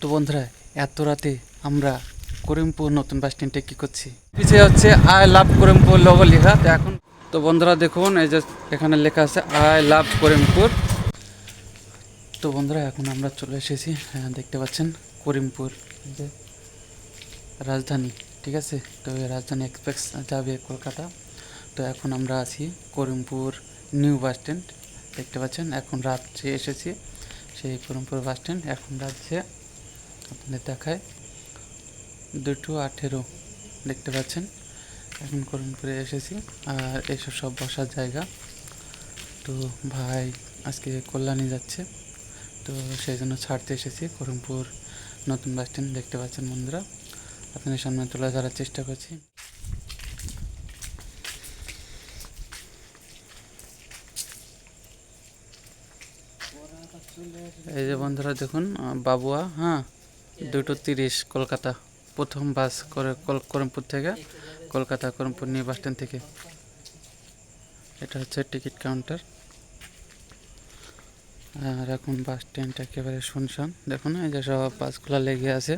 তো বন্ধুরা এত রাতে আমরা করিমপুর নতুন বাস স্ট্যান্ডে কী করছি? পিছিয়ে হচ্ছে আই লাভ করিমপুর লোগো লেখা তো এখন তো বন্ধুরা দেখুন এই যে এখানে লেখা আছে আই লাভ করিমপুর। তো বন্ধুরা এখন আমরা চলে এসেছি হ্যাঁ, দেখতে পাচ্ছেন করিমপুর যে রাজধানী ঠিক আছে? তো রাজধানী এক্সপ্রেস যাবে কলকাতা। তো এখন আমরা আছি করিমপুর নিউ বাস স্ট্যান্ড দেখতে পাচ্ছেন? এখন রাত্রে এসেছি সেই করিমপুর বাস স্ট্যান্ড এখন রাত্রে আপনাদের দেখায়। দুটো আঠেরো দেখতে পাচ্ছেন। এখন করিমপুরে এসেছি। আর এইসব সব বসার জায়গা। তো ভাই আজকে কল্যাণী যাচ্ছে। তো সেই জন্য ছাড়তে এসেছি করিমপুর নতুন বাস স্ট্যান্ড দেখতে পাচ্ছেন বন্ধুরা। আপনাদের সামনে তুলে ধরার চেষ্টা করছি। এই যে বন্ধুরা দেখুন বাবুয়া হ্যাঁ? দুটো তিরিশ কলকাতা। প্রথম বাস করে করিমপুর থেকে, Kolkata Karimpur new bus stand থেকে। এটা হচ্ছে টিকিট কাউন্টার। আর এখন বাস স্ট্যান্ড একেবারে শুনশান। দেখুন, এই যে সব বাসগুলো লেগে আছে।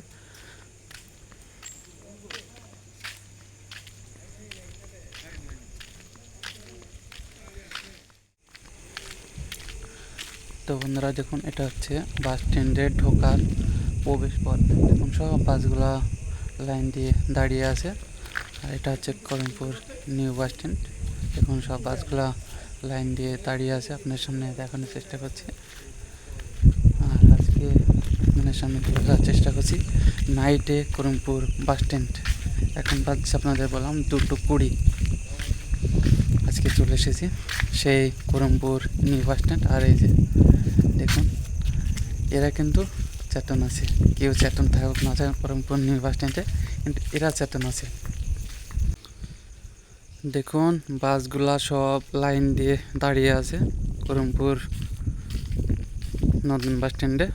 তো বন্ধুরা, দেখুন, এটা হচ্ছে বাস স্ট্যান্ডে ঢোকার প্রবেশ পথ দেখুন সব বাসগুলা লাইন দিয়ে দাঁড়িয়ে আছে। আর এটা হচ্ছে করিমপুর নিউ বাস স্ট্যান্ড। দেখুন সব বাসগুলা লাইন দিয়ে দাঁড়িয়ে আছে। আপনার সামনে দেখানোর চেষ্টা করছি। আর আজকে আপনার সামনে তুলে ধরার চেষ্টা করছি। নাইটে করিমপুর বাস স্ট্যান্ড। এখন বাজছে আপনাদের বললাম দুটো কুড়ি। আজকে চলে এসেছি সেই করমপুর নিউ বাস স্ট্যান্ড। আর এই যে দেখুন, এরা কিন্তু চেতন আছে। কেউ চেতন থাকুক, না থাকুক নিউ বাস স্ট্যান্ডে কিন্তু এরা চেতন আছে। দেখুন, বাসগুলা সব লাইন দিয়ে দাঁড়িয়ে আছে, করমপুর নতুন বাস স্ট্যান্ডে।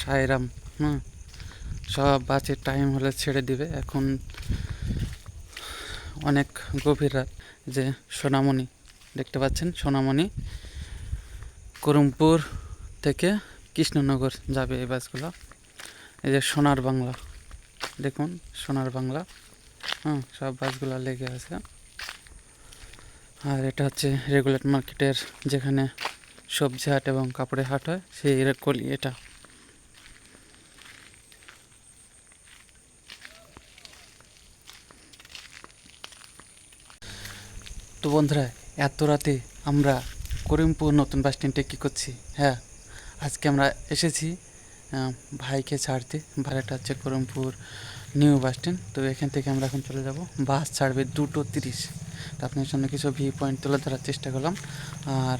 সাইরাম, হুম, সব বাসের টাইম হলে ছেড়ে দিবে। এখন অনেক গভীর রাত, যে সোনামণি, দেখতে পাচ্ছেন সোনামণি, করমপুর থেকে কৃষ্ণনগর যাবে এই বাসগুলো। এই যে সোনার বাংলা, দেখুন সোনার বাংলা। হ্যাঁ সব বাসগুলো লেগে আছে। আর এটা হচ্ছে রেগুলেট মার্কেটের যেখানে সবজি হাট এবং কাপড়ের হাট হয়, সেই কলি এটা। তো বন্ধুরা, এত রাতে আমরা করিমপুর নতুন বাস স্ট্যান্ডে কী করছি? হ্যাঁ আজকে আমরা এসেছি ভাইকে ছাড়তে। ভাড়াটা হচ্ছে করমপুর নিউ বাস স্ট্যান্ড। তো এখান থেকে আমরা এখন চলে যাব। বাস ছাড়বে দুটো তিরিশ। তো আপনার সামনে কিছু ভিউ পয়েন্ট তুলে ধরার চেষ্টা করলাম। আর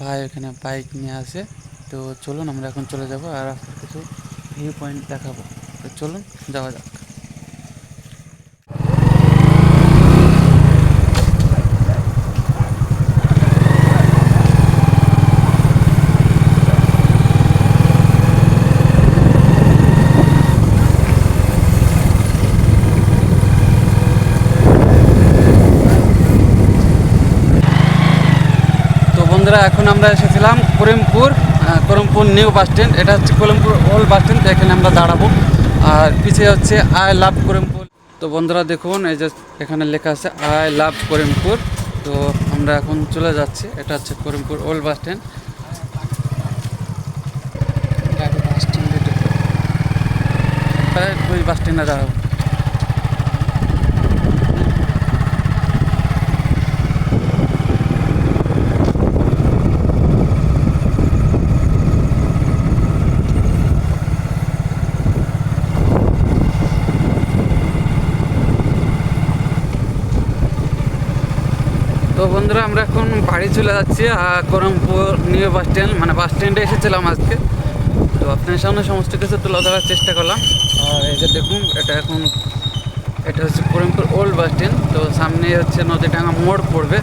ভাই এখানে বাইক নিয়ে আসে। তো চলুন আমরা এখন চলে যাব আর আপনার কিছু ভিউ পয়েন্ট দেখাবো। তো চলুন, যাওয়া যাক তো বন্ধুরা এখন আমরা এসেছিলাম Karimpur Karimpur new bus stand. এটা হচ্ছে করিমপুর ওল্ড বাস স্ট্যান্ড, এখানে আমরা দাঁড়াবো। আর পিছিয়ে হচ্ছে আই লাভ করিমপুর। তো বন্ধুরা দেখুন, এই যে এখানে লেখা আছে আই লাভ করিমপুর। তো আমরা এখন চলে যাচ্ছি, এটা হচ্ছে করিমপুর ওল্ড বাস স্ট্যান্ড। প্রায় দুই বাস স্ট্যান্ডে দাঁড়াবো। তো বন্ধুরা, আমরা এখন বাড়ি চলে যাচ্ছি করমপুর নিউ বাস স্ট্যান্ড মানে বাস স্ট্যান্ডে এসেছিলাম আজকে। তো আপনার সামনে সমস্ত কিছু তুলে ধরার চেষ্টা করলাম। আর এই যে দেখুন, এটা এখন, এটা হচ্ছে করমপুর ওল্ড বাস স্ট্যান্ড। তো সামনে হচ্ছে নদীডাঙ্গা মোড় পড়বে।